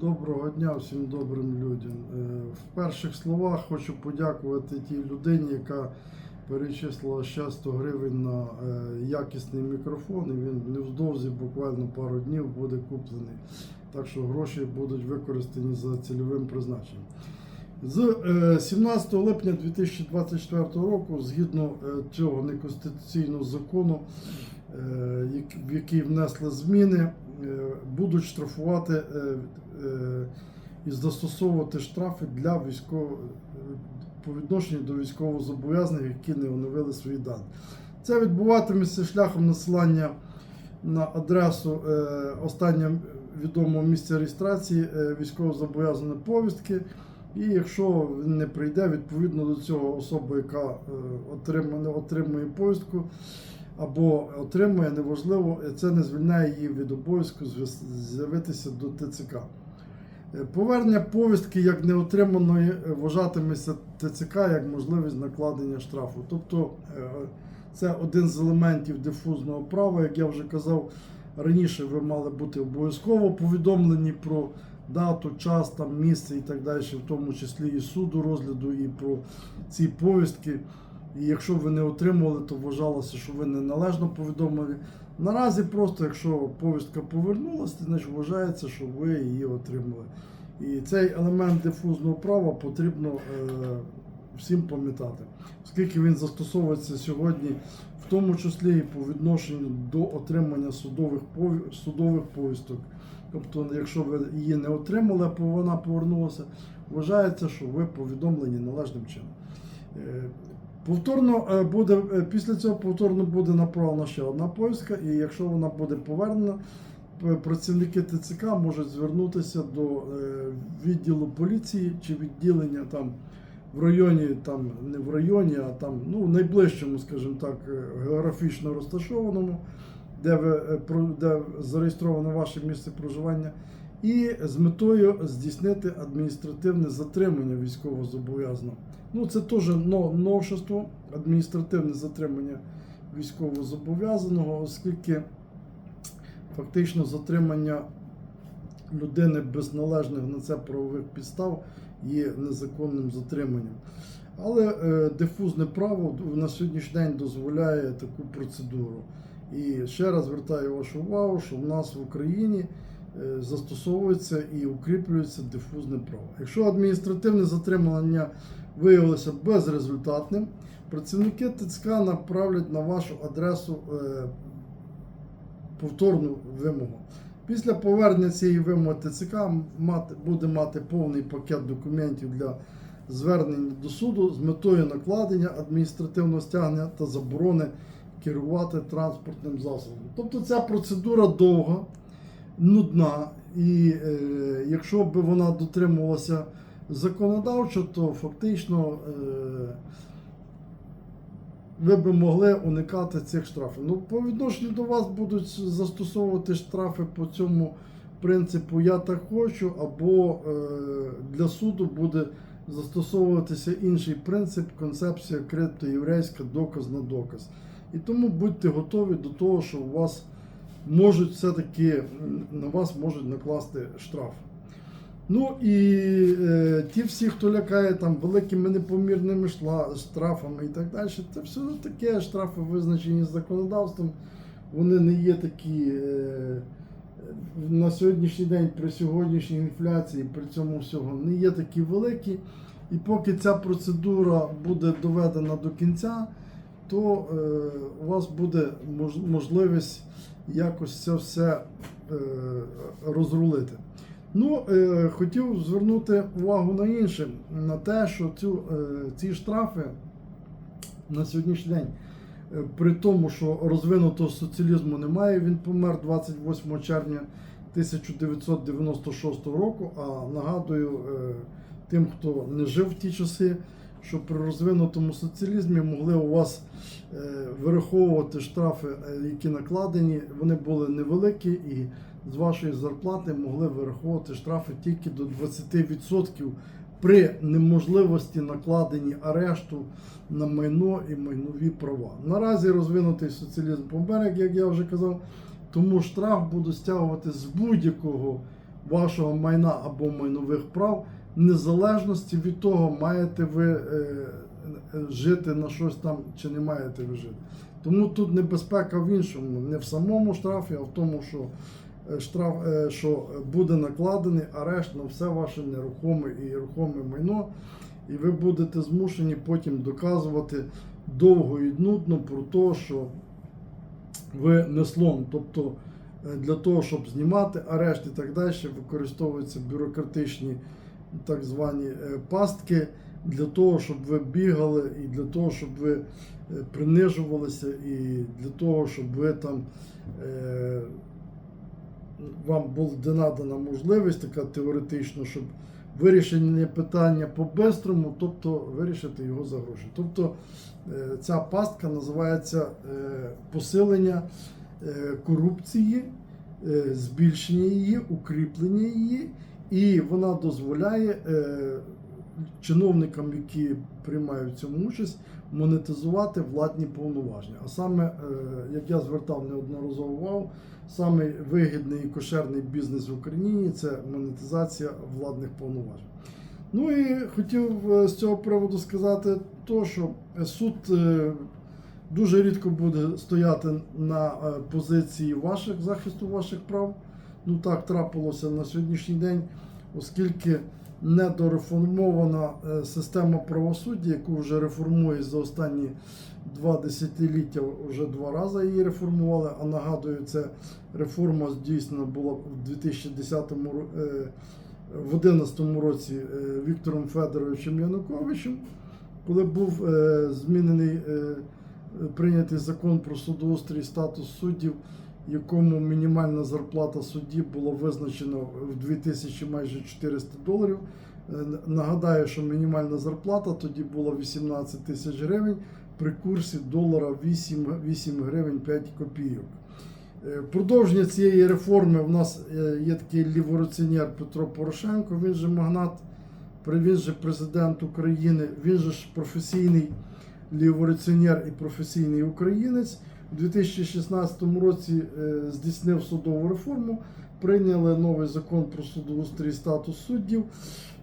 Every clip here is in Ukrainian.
Доброго дня всім добрим людям. Е, В перших словах хочу подякувати тій людині, яка перечислила ще 100 гривень на е, якісний мікрофон, і він невдовзі, буквально пару днів, буде куплений. Так що гроші будуть використані за цільовим призначенням. З е, 17 липня 2024 року, згідно е, цього неконституційного закону, е, в який внесли зміни, е, будуть штрафувати е, е, і застосовувати штрафи для військово по відношенню до військовозобов'язаних, які не оновили свої дані. Це відбуватиметься шляхом насилання на адресу е, останнього відомого місця реєстрації е, військовозобов'язаної повістки. І якщо він не прийде, відповідно до цього особа, яка е, отримає, отримує повістку або отримує, неважливо, це не звільняє її від обов'язку з'явитися до ТЦК. Е, Повернення повістки як неотриманої е, вважатиметься ТЦК як можливість накладення штрафу. Тобто е, це один з елементів дифузного права, як я вже казав, раніше ви мали бути обов'язково повідомлені про дату, час, там, місце і так далі, в тому числі і суду розгляду, і про ці повістки. І якщо ви не отримували, то вважалося, що ви неналежно повідомили. Наразі просто, якщо повістка повернулася, значить вважається, що ви її отримали. І цей елемент дифузного права потрібно е, всім пам'ятати, оскільки він застосовується сьогодні, в тому числі і по відношенню до отримання судових судових повісток. Тобто, якщо ви її не отримали, вона повернулася, вважається, що ви повідомлені належним чином. Повторно е, буде е, після цього повторно буде направлена ще одна повістка, і якщо вона буде повернена, працівники ТЦК можуть звернутися до е, відділу поліції чи відділення там в районі, там не в районі, а там ну найближчому, скажімо так, географічно розташованому, де ви де зареєстровано ваше місце проживання, і з метою здійснити адміністративне затримання військовозобов'язаного. Ну, це теж новшество, адміністративне затримання військовозобов'язаного, оскільки фактично затримання людини без належних на це правових підстав є незаконним затриманням. Але е, дифузне право на сьогоднішній день дозволяє таку процедуру. І ще раз звертаю вашу увагу, що в нас в Україні е, застосовується і укріплюється дифузне право. Якщо адміністративне затримання виявилося безрезультатним, працівники ТЦК направлять на вашу адресу е, повторну вимогу. Після повернення цієї вимоги ТЦК буде мати повний пакет документів для звернення до суду з метою накладення адміністративного стягнення та заборони керувати транспортним засобом. Тобто ця процедура довга, нудна, і е, якщо б вона дотримувалася законодавчо, то фактично е, ви б могли уникати цих штрафів. Ну, по відношенню до вас будуть застосовувати штрафи по цьому принципу Я так хочу, або е, для суду буде застосовуватися інший принцип, концепція крипто-єврейська доказ на доказ. І тому будьте готові до того, що у вас можуть все-таки на вас можуть накласти штраф. Ну і е, ті всі, хто лякає там великими непомірними шла, штрафами і так далі, це все таке штрафи визначені законодавством. Вони не є такі е, на сьогоднішній день при сьогоднішній інфляції, при цьому всього не є такі великі. І поки ця процедура буде доведена до кінця, то е, у вас буде мож- можливість якось це все е, розрулити. Ну, е, хотів звернути увагу на інше, на те, що цю, е, ці штрафи на сьогоднішній день, е, при тому, що розвинутого соціалізму немає, він помер 28 червня 1996 року. А нагадую е, тим, хто не жив в ті часи, що при розвинутому соціалізмі могли у вас е, вираховувати штрафи, е, які накладені, вони були невеликі і з вашої зарплати могли вираховувати штрафи тільки до 20% при неможливості накладені арешту на майно і майнові права. Наразі розвинутий соціалізм помер, як я вже казав, тому штраф буде стягувати з будь-якого вашого майна або майнових прав, незалежності від того, маєте ви е, е, жити на щось там чи не маєте ви жити. Тому тут небезпека в іншому, не в самому штрафі, а в тому, що штраф, е, що буде накладений арешт на все ваше нерухоме і рухоме майно, і ви будете змушені потім доказувати довго і нудно про те, що ви не слон. Тобто е, для того, щоб знімати арешт і так далі, використовуються бюрократичні так звані е, пастки для того, щоб ви бігали, і для того, щоб ви е, принижувалися, і для того, щоб ви там е, вам була надана можливість така теоретично, щоб вирішення питання по-бистрому, тобто вирішити його за гроші. Тобто е, ця пастка називається е, посилення е, корупції, збільшення її, укріплення її, і вона дозволяє чиновникам, які приймають в цьому участь, монетизувати владні повноваження. А саме, е, як я звертав неодноразово увагу, саме вигідний і кошерний бізнес в Україні це монетизація владних повноважень. Ну і хотів е, з цього приводу сказати, то, що суд е, дуже рідко буде стояти на позиції ваших захисту ваших прав. Ну так трапилося на сьогоднішній день, оскільки недореформована е, система правосуддя, яку вже реформує за останні два десятиліття, вже два рази її реформували. А нагадую, це реформа здійснена була в 2010 ро- е, в 2011 році е, Віктором Федоровичем Януковичем, коли був змінений прийнятий закон про судоустрій статус суддів, якому мінімальна зарплата судді була визначена в 2000 майже 400 доларів. Е, Нагадаю, що мінімальна зарплата тоді була 18 тисяч гривень при курсі долара 8, 8 гривень 5 копійок. Е, Продовження цієї реформи в нас е, є такий ліворуціонер Петро Порошенко, він же магнат, він же президент України, він же ж професійний ліворуціонер і професійний українець. У 2016 році е, здійснив судову реформу, прийняли новий закон про судоустрій статус суддів.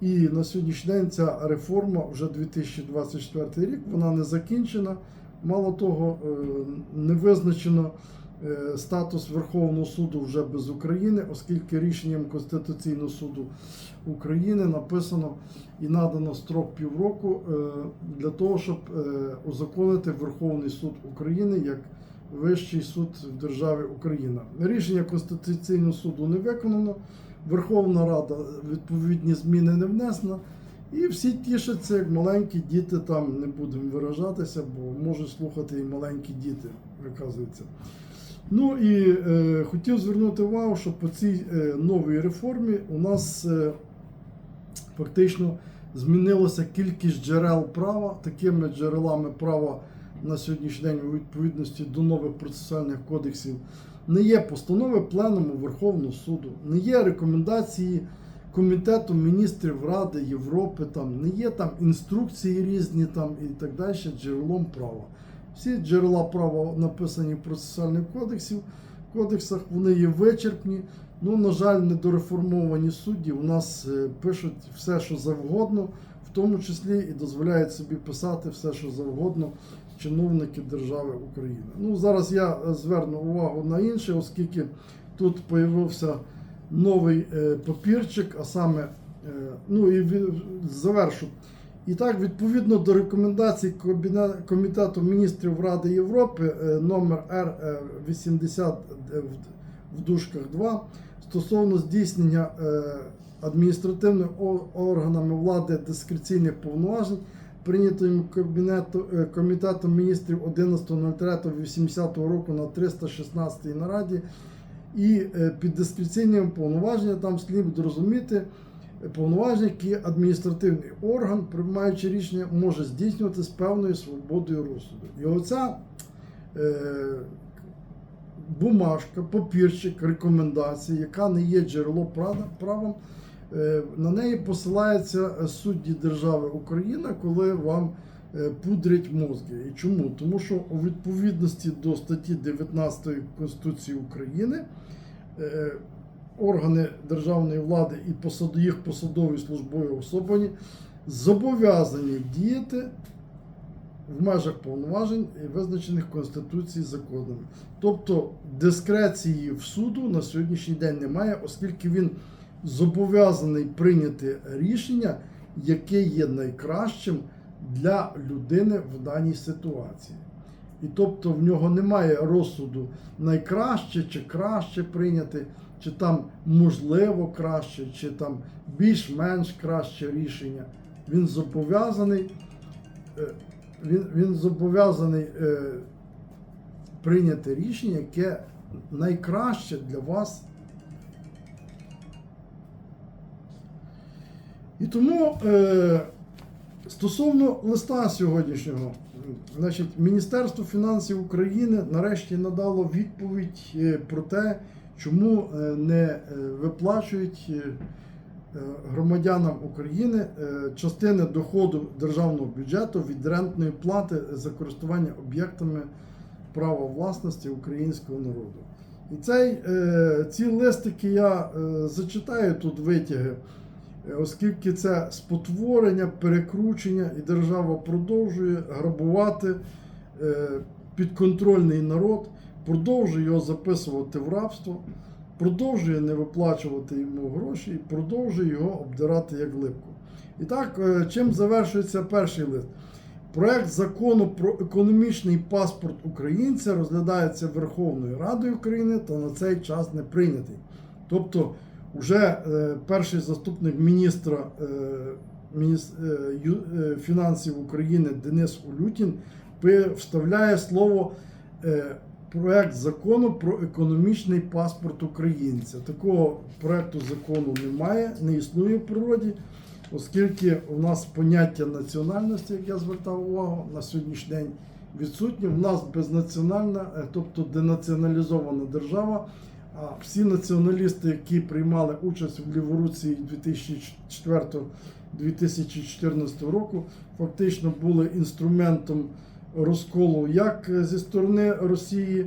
І на сьогоднішній день ця реформа вже 2024 рік, вона не закінчена. Мало того, е, не визначено е, статус Верховного суду вже без України, оскільки рішенням Конституційного суду України написано і надано строк півроку для того, щоб узаконити Верховний суд України як Вищий суд в державі Україна. Рішення Конституційного суду не виконано. Верховна Рада відповідні зміни не внесла. І всі тішаться, як маленькі діти, там не будемо виражатися, бо можуть слухати і маленькі діти, виказується. Ну і е, хотів звернути увагу, що по цій е, новій реформі у нас е, фактично змінилася кількість джерел права. Такими джерелами права на сьогоднішній день у відповідності до нових процесуальних кодексів не є постанови Пленуму Верховного суду, не є рекомендації Комітету міністрів Ради Європи, там не є там інструкції різні там і так далі джерелом права. Всі джерела права написані в процесуальних кодексів, кодексах, вони є вичерпні. Ну, на жаль, недореформовані судді у нас е, пишуть все, що завгодно, в тому числі і дозволяють собі писати все, що завгодно чиновники держави України. Ну, зараз я е, зверну увагу на інше, оскільки тут появився новий е, папірчик, а саме, е, ну і завершу. І так, відповідно до рекомендацій Комітету міністрів Ради Європи номер Р80 в дужках 2 стосовно здійснення адміністративними органами влади дискреційних повноважень, прийнятим е, Комітетом міністрів 11.03.80 року на 316 нараді. І е, під дискреційними повноваженнями там слід розуміти е, повноваження, які адміністративний орган, приймаючи рішення, може здійснювати з певною свободою розсуду. І оця е, бумажка, папірчик, рекомендації, яка не є джерело права, правом, на неї посилаються судді держави Україна, коли вам е, пудрять мозги. І чому? Тому що у відповідності до статті 19 Конституції України е, органи державної влади і їх посадові службові особи зобов'язані діяти в межах повноважень, визначених Конституцією законами. Тобто дискреції в суду на сьогоднішній день немає, оскільки він зобов'язаний прийняти рішення, яке є найкращим для людини в даній ситуації. І тобто в нього немає розсуду найкраще чи краще прийняти, чи там можливо краще, чи там більш-менш краще рішення. Він зобов'язаний, е, він, він зобов'язаний е, прийняти рішення, яке найкраще для вас. І тому е, стосовно листа сьогоднішнього, значить, Міністерство фінансів України нарешті надало відповідь е, про те, чому е, не е, виплачують громадянам України частини доходу державного бюджету від рентної плати за користування об'єктами права власності українського народу. І цей, ці листики я зачитаю тут витяги, оскільки це спотворення, перекручення, і держава продовжує грабувати е, підконтрольний народ, продовжує його записувати в рабство, продовжує не виплачувати йому гроші і продовжує його обдирати як липку. І так, е, чим завершується перший лист? Проект закону про економічний паспорт українця розглядається Верховною Радою України та на цей час не прийнятий. Тобто, вже е, перший заступник міністра е, е, фінансів України Денис Улютін вставляє слово проект закону про економічний паспорт українця. Такого проекту закону немає, не існує в природі оскільки у нас поняття національності, як я звертав увагу, на сьогоднішній день відсутнє. У нас безнаціональна, тобто денаціоналізована держава. Всі націоналісти, які приймали участь в Ліворуції 2004-2014 року, фактично були інструментом розколу як зі сторони Росії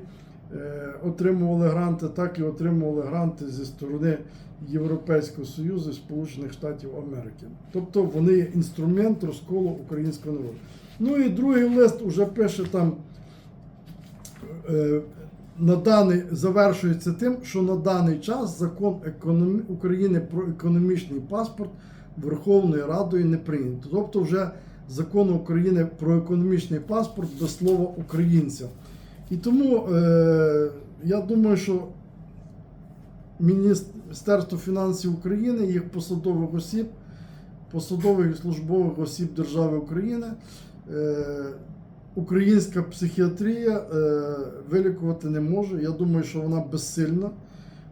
е, отримували гранти, так і отримували гранти зі сторони Європейського Союзу Сполучених Штатів Америки. Тобто вони є інструмент розколу українського народу. Ну і другий лист уже пише там. На даний завершується тим, що на даний час закон економі... України про економічний паспорт Верховною Радою не прийнято. Тобто, вже закон України про економічний паспорт без слова українця. І тому е, я думаю, що Міністерство фінансів України, їх посадових осіб, посадових і службових осіб держави України, е, українська психіатрія е, вилікувати не може. Я думаю, що вона безсильна,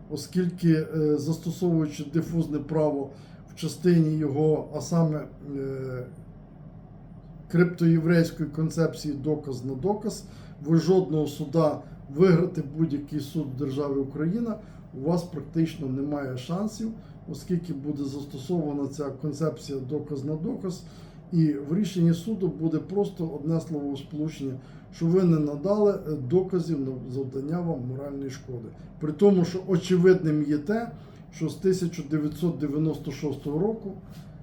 оскільки е, застосовуючи дифузне право в частині його, а саме е, криптоєврейської концепції доказ на доказ, ви жодного суда виграти будь-який суд держави Україна у вас практично немає шансів, оскільки буде застосована ця концепція доказ на доказ, і в рішенні суду буде просто одне словосполучення, що ви не надали е, доказів на завдання вам моральної шкоди. При тому, що очевидним є те, що з 1996 року,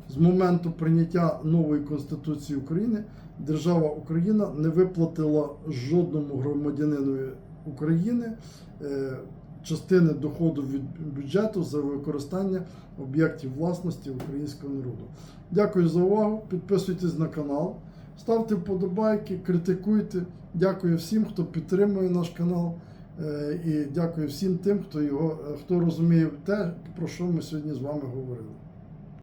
з моменту прийняття нової Конституції України, держава Україна не виплатила жодному громадянину України. Частини доходу від бюджету за використання об'єктів власності українського народу. Дякую за увагу. Підписуйтесь на канал, ставте вподобайки, критикуйте. Дякую всім, хто підтримує наш канал. Е, І дякую всім тим, хто його хто розуміє те, про що ми сьогодні з вами говорили.